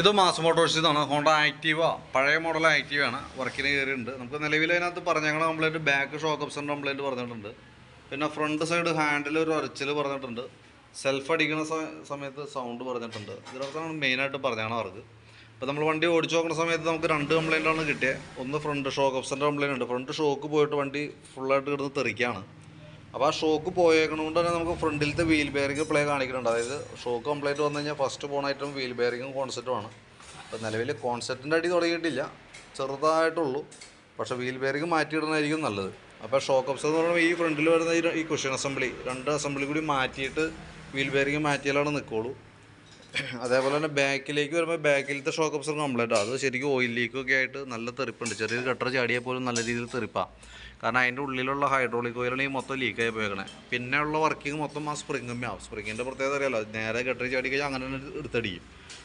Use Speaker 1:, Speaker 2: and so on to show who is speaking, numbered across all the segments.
Speaker 1: ഇത് Mass Motors ഇതാണ്. Honda Activa പഴയ മോഡൽ ആക്റ്റീവ ആണ് വർക്കിന് കയറിയിട്ടുണ്ട്. നമുക്ക് നിലവിൽ അതിനകത്ത് പറഞ്ഞ കംപ്ലൈന്റ് ബാക്ക് ഷോക്ക് അപ്സന്റെ കംപ്ലൈന്റ് പറഞ്ഞിട്ടുണ്ട്. പിന്നെ ഫ്രണ്ട് സൈഡ് ഹാൻഡിൽ ഒരു ഒരച്ചിൽ പറഞ്ഞിട്ടുണ്ട്. സെൽഫ് അടിക്കുന്ന സമയത്ത് സൗണ്ട് പറഞ്ഞിട്ടുണ്ട്. ഇതിനകത്താണ് മെയിനായിട്ട് പറഞ്ഞാണ് അവർക്ക്. അപ്പോൾ നമ്മൾ വണ്ടി ഓടിച്ചു നോക്കുന്ന സമയത്ത് നമുക്ക് രണ്ട് കംപ്ലൈന്റാണ് കിട്ടിയത് ഒന്ന് ഫ്രണ്ട് ഷോക്ക് അപ്സന്റെ കംപ്ലൈന്റ് ഉണ്ട്. ഫ്രണ്ട് ഷോക്ക് പോയിട്ട് വണ്ടി ഫുള്ളായിട്ട് കിടന്ന് തെറിക്കുകയാണ് അപ്പോൾ ആ ഷോക്ക് പോയേക്കണോണ്ട് തന്നെ നമുക്ക് ഫ്രണ്ടിലത്തെ വീൽ ബെയറിംഗ് പ്ലേ കാണിക്കുന്നുണ്ട്. അതായത് ഷോക്ക് കംപ്ലീറ്റ് വന്നു കഴിഞ്ഞാൽ ഫസ്റ്റ് ഐറ്റം വീൽ ബെയറിംഗും കോൺസെപ്റ്റുമാണ് അപ്പോൾ നിലവിൽ കോൺസെപ്റ്റിന്റെ അടി തുടങ്ങിയിട്ടില്ല. ചെറുതായിട്ടുള്ളൂ. പക്ഷേ വീൽ ബെയറിംഗ് മാറ്റിയിടുന്നതായിരിക്കും നല്ലത്. അപ്പോൾ ഷോക്ക് അപ്സ് എന്ന് പറയുമ്പോൾ ഈ ഫ്രണ്ടിൽ വരുന്ന ഈ കുഷൻ അസംബ്ലി രണ്ട് അസംബ്ലി കൂടി മാറ്റിയിട്ട് വീൽ ബെയറിംഗ് മാറ്റിയാലാണ് നിൽക്കുള്ളൂ അതേപോലെ തന്നെ ബാക്കിലേക്ക് വരുമ്പോൾ ബാക്കിലത്തെ ഷോക്ക് അപ്സർ കംപ്ലൈന്റ് അത് ശരിക്കും ഓയിൽ ലീക്കൊക്കെ ആയിട്ട് നല്ല തെറിപ്പുണ്ട്. ചെറിയൊരു കട്ടർ ചാടിയാൽ പോലും നല്ല രീതിയിൽ തെറിപ്പാണ് കാരണം അതിന്റെ ഉള്ളിലുള്ള ഹൈഡ്രോളിക് ഓയിലാണ് ഈ മൊത്തം ലീക്കായി പോയേക്കണേ. പിന്നെ ഉള്ള വർക്കിംഗ് മൊത്തം ആ സ്പ്രിങ്ങും ആവും സ്പ്രിങ്ങിന്റെ പ്രത്യേകത അറിയാലോ. നേരെ കട്ടർ ചാടി കഴിഞ്ഞാൽ അങ്ങനെ തന്നെ എടുത്തടിക്കും.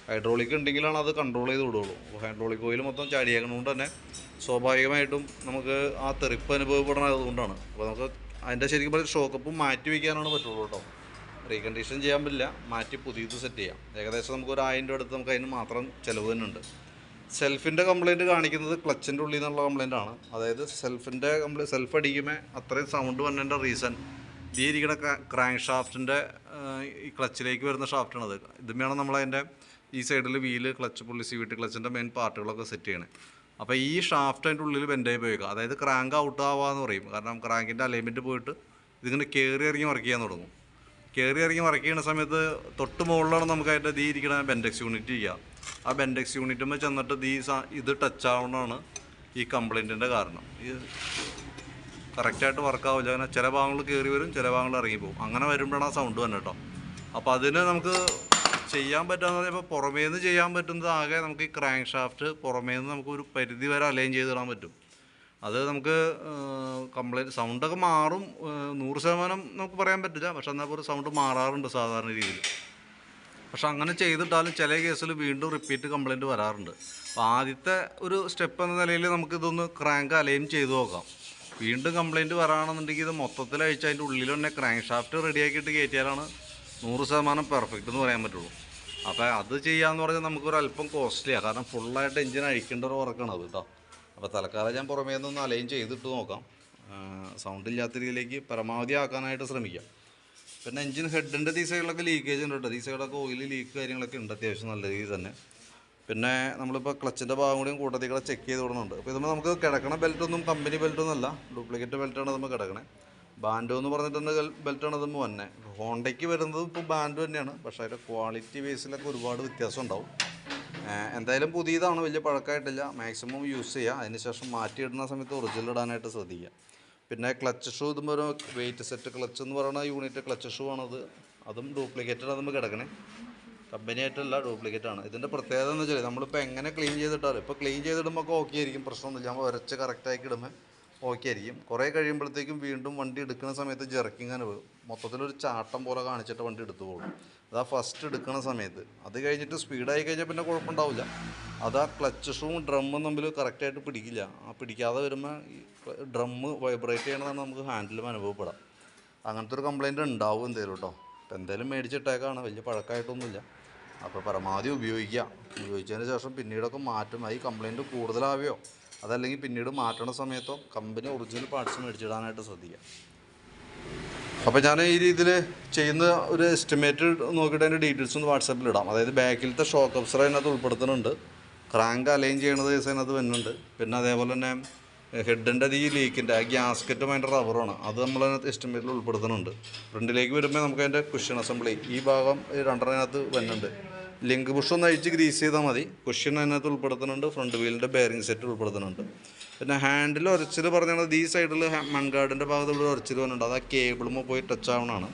Speaker 1: ഹൈഡ്രോളിക് ഉണ്ടെങ്കിലാണ് അത് കൺട്രോൾ ചെയ്ത് വിടുള്ളൂ. അപ്പോൾ ഹൈഡ്രോളിക് ഓയിൽ മൊത്തം ചാടിയേക്കണതുകൊണ്ട് തന്നെ സ്വാഭാവികമായിട്ടും നമുക്ക് ആ തെറിപ്പ് അനുഭവപ്പെടണത് അതുകൊണ്ടാണ്. അപ്പോൾ നമുക്ക് അതിന്റെ ശരിക്കും പറഞ്ഞാൽ ഷോക്കപ്പ് മാറ്റി വയ്ക്കാനാണ് പറ്റുള്ളൂ കേട്ടോ. റീകണ്ടീഷൻ ചെയ്യാൻ പറ്റില്ല. മാറ്റി പുതിയത് സെറ്റ് ചെയ്യാം. ഏകദേശം നമുക്ക് ഒരു ആയിരം രൂപ അടുത്ത് നമുക്ക് അതിന് മാത്രം ചിലവ് തന്നെ ഉണ്ട് സെൽഫിന്റെ കംപ്ലയിന്റ് കാണിക്കുന്നത് ക്ലച്ചിന്റെ ഉള്ളിൽ നിന്നുള്ള കംപ്ലയിന്റ് ആണ്. അതായത് സെൽഫിന്റെ കംപ്ലൈന്റ് സെൽഫ് അടിക്കുമ്പോൾ അത്രയും സൗണ്ട് വന്നതിന്റെ റീസൺ ഈ ഇരിക്കുന്ന ക്രാങ്ക് ഷാഫ്റ്റിന്റെ ഈ ക്ലച്ചിലേക്ക് വരുന്ന ഷാഫ്റ്റാണ് ഷാഫ്റ്റാണത് ഇതുമാണ് നമ്മളതിന്റെ ഈ സൈഡിൽ wheel clutch pulley C V T ക്ലച്ചിന്റെ main പാർട്ടുകളൊക്കെ സെറ്റ് ചെയ്യണേ. അപ്പോൾ ഈ ഷാഫ്റ്റ് അതിന്റെ ഉള്ളിൽ ബെൻഡായി പോയേക്കുക അതായത് ക്രാങ്ക് ഔട്ട് ആവാന്ന് പറയും. കാരണം ക്രാങ്കിന്റെ അലൈൻമെന്റ് പോയിട്ട് ഇതിങ്ങനെ കയറി ഇറങ്ങി വർക്ക് ചെയ്യാൻ തുടങ്ങും. കയറി ഇറങ്ങി വർക്ക് സമയത്ത് തൊട്ട് മുകളിലാണ് നമുക്ക് അതിന്റെ ദീ ഇരിക്കണ ബെൻഡെക്സ് യൂണിറ്റ് ചെയ്യുക ആ ബെൻഡെക്സ് യൂണിറ്റുമ്പോൾ ചെന്നിട്ട് ദീ ഇത് ടച്ച് ആവുന്നതാണ് ഈ കംപ്ലൈന്റിന്റെ കാരണം. ഈ കറക്റ്റായിട്ട് വർക്കാവില്ല അങ്ങനെ ചില ഭാഗങ്ങൾ കയറി വരും ചില ഭാഗങ്ങൾ ഇറങ്ങി പോകും. അങ്ങനെ വരുമ്പോഴാണ് ആ സൗണ്ട് വന്നത് കേട്ടോ അപ്പോൾ അതിന് നമുക്ക് ചെയ്യാൻ പറ്റാന്ന് ഇപ്പോൾ പുറമേ നിന്ന് ചെയ്യാൻ പറ്റുന്നത് ആകെ നമുക്ക് ഈ ക്രാങ്ക് ഷാഫ്റ്റ് പുറമേ നിന്ന് നമുക്ക് ഒരു പരിധി വരെ അലൈൻ ചെയ്ത് ഇടാൻ പറ്റും. അത് നമുക്ക് കംപ്ലൈന്റ് സൗണ്ടൊക്കെ മാറും നൂറ് ശതമാനം നമുക്ക് പറയാൻ പറ്റില്ല. പക്ഷെ എന്നാൽ പോലും സൗണ്ട് മാറാറുണ്ട് സാധാരണ രീതിയിൽ. പക്ഷെ അങ്ങനെ ചെയ്തിട്ടാലും ചില കേസിൽ വീണ്ടും റിപ്പീറ്റ് കംപ്ലൈന്റ് വരാറുണ്ട്. അപ്പോൾ ആദ്യത്തെ ഒരു സ്റ്റെപ്പ് എന്ന നിലയിൽ നമുക്കിതൊന്ന് ക്രാങ്ക് അലൈൻ ചെയ്ത് നോക്കാം. വീണ്ടും കംപ്ലൈന്റ് വരാണെന്നുണ്ടെങ്കിൽ ഇത് മൊത്തത്തിൽ അഴിച്ച് അതിന്റെ ഉള്ളിൽ തന്നെ ക്രാങ്ക് ഷാഫ്റ്റ് റെഡിയാക്കിയിട്ട് കയറ്റിയാലാണ് നൂറ് ശതമാനം പെർഫെക്റ്റ് എന്ന് പറയാൻ പറ്റുള്ളൂ. അപ്പോൾ അത് ചെയ്യാമെന്ന് പറഞ്ഞാൽ നമുക്കൊരു അല്പം കോസ്റ്റ്ലിയാണ് കാരണം ഫുള്ളായിട്ട് എഞ്ചിൻ അഴിക്കേണ്ട ഒരു വർക്കാണ് അത് കേട്ടോ അപ്പോൾ തൽക്കാലം ഞാൻ പുറമേ നിന്നൊന്ന് അലൈൻ ചെയ്തിട്ട് നോക്കാം. സൗണ്ട് ഇല്ലാത്ത രീതിയിലേക്ക് പരമാവധി ആക്കാനായിട്ട് ശ്രമിക്കാം. പിന്നെ എൻജിൻ ഹെഡിന്റെ ഈ സൈഡിലൊക്കെ ലീക്കേജ് ഉണ്ട് കേട്ടോ. ഈ സൈഡൊക്കെ ഓയിൽ ലീക്ക് കാര്യങ്ങളൊക്കെ ഉണ്ട് അത്യാവശ്യം നല്ല രീതിയിൽ തന്നെ. പിന്നെ നമ്മളിപ്പോൾ ക്ലച്ചിന്റെ ഭാഗം കൂടിയും കൂട്ടത്തിൽ കൂടെ ചെക്ക് ചെയ്ത് കൊടുക്കുന്നുണ്ട്. അപ്പോൾ ഇതുമ്പോൾ നമുക്ക് കിടക്കണ ബെൽറ്റൊന്നും കമ്പനി ബെൽറ്റൊന്നും അല്ല. ഡ്യൂപ്ലിക്കേറ്റ് ബെൽറ്റാണ് നമ്മൾ കിടക്കണേ. ബാൻഡോ എന്ന് പറഞ്ഞിട്ടുണ്ട് ബെൽറ്റാണ് ഇതുമ്പോൾ വന്നെ. ഹോണ്ടയ്ക്ക് വരുന്നത് ഇപ്പോൾ ബാൻഡ് തന്നെയാണ്. പക്ഷേ അതിന്റെ ക്വാളിറ്റി ബേസിലൊക്കെ ഒരുപാട് വ്യത്യാസം ഉണ്ടാവും. എന്തായാലും പുതിയതാണ് വലിയ പഴക്കമായിട്ടില്ല. മാക്സിമം യൂസ് ചെയ്യുക അതിനുശേഷം മാറ്റിയിടുന്ന സമയത്ത് ഒറിജിനൽ ഇടാനായിട്ട് ശ്രദ്ധിക്കുക പിന്നെ ക്ലച്ച് ഷൂ ഇതുമ്പോൾ വെയിറ്റ് സെറ്റ് ക്ലച്ച് എന്ന് പറയുന്ന യൂണിറ്റ് ക്ലച്ച് ഷൂ ആണത് അതും. ഡ്യൂപ്ലിക്കേറ്റഡ് നമുക്ക് കിടക്കണേ. കമ്പനി ആയിട്ടല്ല ഡ്യൂപ്ലിക്കേറ്റ് ആണ്. ഇതിന്റെ പ്രത്യേകത എന്ന് വെച്ചാൽ നമ്മളിപ്പോൾ എങ്ങനെ ക്ലീൻ ചെയ്തിട്ടാലും ഇപ്പോൾ ക്ലീൻ ചെയ്തിടുമ്പോൾ ഒക്കെ ഓക്കെ ആയിരിക്കും. പ്രശ്നമൊന്നുമില്ല. നമ്മൾ ഉരച്ച് കറക്റ്റാക്കി ഇടുമ്പോൾ ഓക്കെ ആയിരിക്കും കുറേ കഴിയുമ്പോഴത്തേക്കും വീണ്ടും വണ്ടി എടുക്കുന്ന സമയത്ത് ജെർക്കിങ് അനുഭവം മൊത്തത്തിലൊരു ചാട്ടം പോലെ കാണിച്ചിട്ട് വണ്ടി എടുത്തു പോകും. അതാ ഫസ്റ്റ് എടുക്കുന്ന സമയത്ത്. അത് കഴിഞ്ഞിട്ട് സ്പീഡായി കഴിഞ്ഞാൽ പിന്നെ കുഴപ്പമുണ്ടാവില്ല. അത് ആ ക്ലച്ച് ഷൂവും ഡ്രമ്മും തമ്മിൽ കറക്റ്റായിട്ട് പിടിക്കില്ല. ആ പിടിക്കാതെ വരുമ്പോൾ ഈ ഡ്രമ്മ് വൈബ്രേറ്റ് ചെയ്യണതാണ് നമുക്ക് ഹാൻഡിലും അനുഭവപ്പെടാം. അങ്ങനത്തെ ഒരു കംപ്ലൈന്റ് ഉണ്ടാവും എന്തേലും കേട്ടോ അപ്പോൾ എന്തായാലും മേടിച്ചിട്ടേക്കാണ്. വലിയ പഴക്കമായിട്ടൊന്നുമില്ല അപ്പോൾ പരമാവധി ഉപയോഗിക്കുക ഉപയോഗിച്ചതിന് ശേഷം പിന്നീടൊക്കെ മാറ്റും ഈ കംപ്ലൈന്റ് കൂടുതലാവുകയോ അതല്ലെങ്കിൽ പിന്നീട് മാറ്റണ സമയത്തോ കമ്പനി ഒറിജിനൽ പാർട്സ് മേടിച്ചിടാനായിട്ട് ശ്രദ്ധിക്കുക അപ്പോൾ ഞാൻ ഈ രീതിയിൽ ചെയ്യുന്ന ഒരു എസ്റ്റിമേറ്റ് നോക്കിയിട്ട് അതിന്റെ ഡീറ്റെയിൽസ് ഒന്ന് വാട്സാപ്പിൽ ഇടാം. അതായത് ബാക്കിലത്തെ ഷോക്ക് അപ്സർ അതിനകത്ത് ഉൾപ്പെടുത്തുന്നുണ്ട്. ക്രാങ്ക് അലൈൻ ചെയ്യണത് കേസ് അതിനകത്ത് വരുന്നുണ്ട്. പിന്നെ അതേപോലെ തന്നെ ഹെഡിന്റെ ഈ ലീക്കിന്റെ ആ ഗ്യാസ്കറ്റും അതിന്റെ റബ്ബറാണ് അത് നമ്മൾ അതിനകത്ത് എസ്റ്റിമേറ്റിൽ ഉൾപ്പെടുത്തുന്നുണ്ട്. ഫ്രണ്ടിലേക്ക് വരുമ്പോൾ നമുക്ക് അതിന്റെ ക്വസ്റ്റ്യൻ അസംബ്ലി ഈ ഭാഗം ഈ രണ്ടെണ്ണത്തിനകത്ത് വരുന്നുണ്ട്. ലിങ്ക് ബുഷ് ഒന്ന് അഴിച്ച് ഗ്രീസ് ചെയ്താൽ മതി. കുഷ്യൻ അതിനകത്ത് ഉൾപ്പെടുത്തുന്നുണ്ട്. ഫ്രണ്ട് വീലിന്റെ ബെയറിംഗ് സെറ്റ് ഉൾപ്പെടുത്തുന്നുണ്ട്. പിന്നെ ഹാൻഡിൽ ഉരച്ചിൽ പറഞ്ഞാൽ ഈ സൈഡിൽ മൺഗാർഡിന്റെ ഭാഗത്ത് ഇവിടെ ഉരച്ചിൽ വന്നിട്ടുണ്ട്. അത് ആ കേബിളുമ്പോൾ പോയി ടച്ച് ആവണമാണ്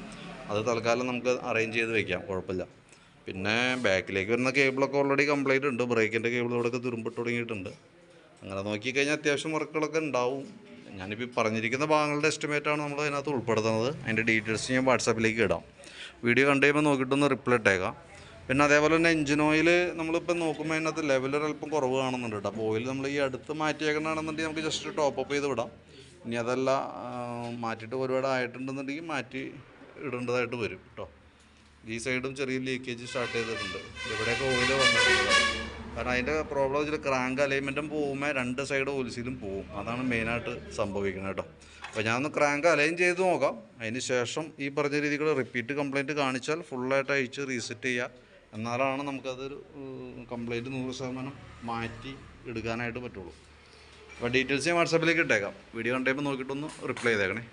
Speaker 1: അത് തൽക്കാലം നമുക്ക് അറേഞ്ച് ചെയ്ത് വെക്കാം. കുഴപ്പമില്ല. പിന്നെ ബാക്കിലേക്ക് വരുന്ന കേബിളൊക്കെ ഓൾറെഡി കംപ്ലൈന്റ് ഉണ്ട്. ബ്രേക്കിന്റെ കേബിൾ ഇവിടെയൊക്കെ തുരുമ്പിട്ട് തുടങ്ങിയിട്ടുണ്ട്. അങ്ങനെ നോക്കിക്കഴിഞ്ഞാൽ അത്യാവശ്യം വർക്കുകളൊക്കെ ഉണ്ടാവും. ഞാനിപ്പോൾ പറഞ്ഞിരിക്കുന്ന ഭാഗങ്ങളുടെ എസ്റ്റിമേറ്റാണ് നമ്മൾ അതിനകത്ത് ഉൾപ്പെടുത്തുന്നത്. അതിന്റെ ഡീറ്റെയിൽസ് ഞാൻ വാട്സാപ്പിലേക്ക് ഇടാം. വീഡിയോ കണ്ടു കഴിയുമ്പോൾ നോക്കിയിട്ടൊന്ന് റിപ്ലൈ ഇട്ടേക്കാം. പിന്നെ അതേപോലെ തന്നെ എഞ്ചിൻ ഓയിൽ നമ്മളിപ്പോൾ നോക്കുമ്പോൾ അതിനകത്ത് ലെവൽ ഒരല്പം കുറവ് കാണുന്നുണ്ട് കേട്ടോ അപ്പോൾ ഓയിൽ നമ്മൾ ഈ അടുത്ത് മാറ്റിയേക്കണമെന്നുണ്ടെങ്കിൽ നമുക്ക് ജസ്റ്റ് ടോപ്പ് അപ്പ് ചെയ്ത് വിടാം. ഇനി അതല്ല മാറ്റിയിട്ട് ഒരുപാട് ആയിട്ടുണ്ടെന്നുണ്ടെങ്കിൽ മാറ്റി ഇടേണ്ടതായിട്ട് വരും കേട്ടോ ഈ സൈഡും ചെറിയ ലീക്കേജ് സ്റ്റാർട്ട് ചെയ്തിട്ടുണ്ട്. ഇവിടെയൊക്കെ ഓയിൽ വന്നിട്ടുണ്ട്. കാരണം അതിന്റെ പ്രോബ്ലം വെച്ചാൽ ക്രാങ്ക് അലൈൻമെന്റും പോകുമ്പോൾ രണ്ട് സൈഡ് ഓൽസിലും പോകും. അതാണ് മെയിനായിട്ട് സംഭവിക്കുന്നത് കേട്ടോ അപ്പോൾ ഞാനൊന്ന് ക്രാങ്ക് അലൈൻ ചെയ്ത് നോക്കാം. അതിന് ശേഷം ഈ പറഞ്ഞ രീതികൾ റിപ്പീറ്റ് കംപ്ലയിന്റ് കാണിച്ചാൽ ഫുള്ളായിട്ട് അയച്ച് റീസെറ്റ് ചെയ്യുക എന്നാലാണ് നമുക്കതൊരു കംപ്ലൈന്റ് നൂറ് ശതമാനം മാറ്റി എടുക്കാനായിട്ട് പറ്റുള്ളൂ. അപ്പോൾ ഡീറ്റെയിൽസ് ഞാൻ വാട്സാപ്പിലേക്ക് ഇട്ടേക്കാം. വീഡിയോ കണ്ടപ്പോൾ നോക്കിയിട്ടൊന്ന് റിപ്ലൈ ചെയ്തേക്കണേ.